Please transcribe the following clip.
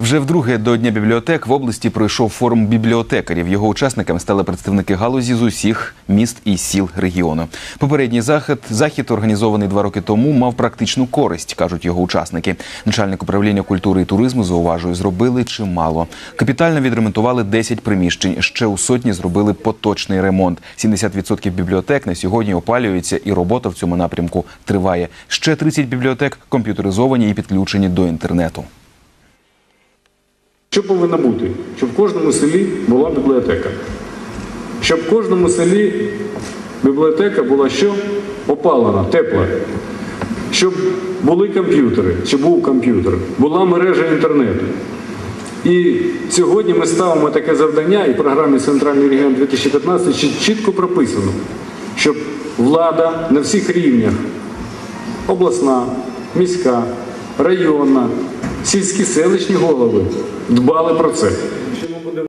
Вже вдруге до Дня бібліотек в області пройшов форум бібліотекарів. Його учасниками стали представники галузі з усіх міст і сіл регіону. Попередній захід, захід, організований два роки тому, мав практичну користь, кажуть його учасники. Начальник управління культури і туризму зауважує, зробили чимало. Капітально відремонтували 10 приміщень. Ще у сотні зробили поточний ремонт. 70% бібліотек на сьогодні опалюються, і робота в цьому напрямку триває. Ще 30 бібліотек комп'ютеризовані і підключені до інтернету. Що повинно бути? Щоб в кожному селі була бібліотека. Щоб в кожному селі бібліотека була що? Опалена, тепла. Щоб були комп'ютери, щоб був комп'ютер, була мережа інтернету. І сьогодні ми ставимо таке завдання, і в програмі Центральний регіон 2015 чіт- чітко прописано, щоб влада на всіх рівнях обласна, міська, районна, сільські селищні голови дбали про це.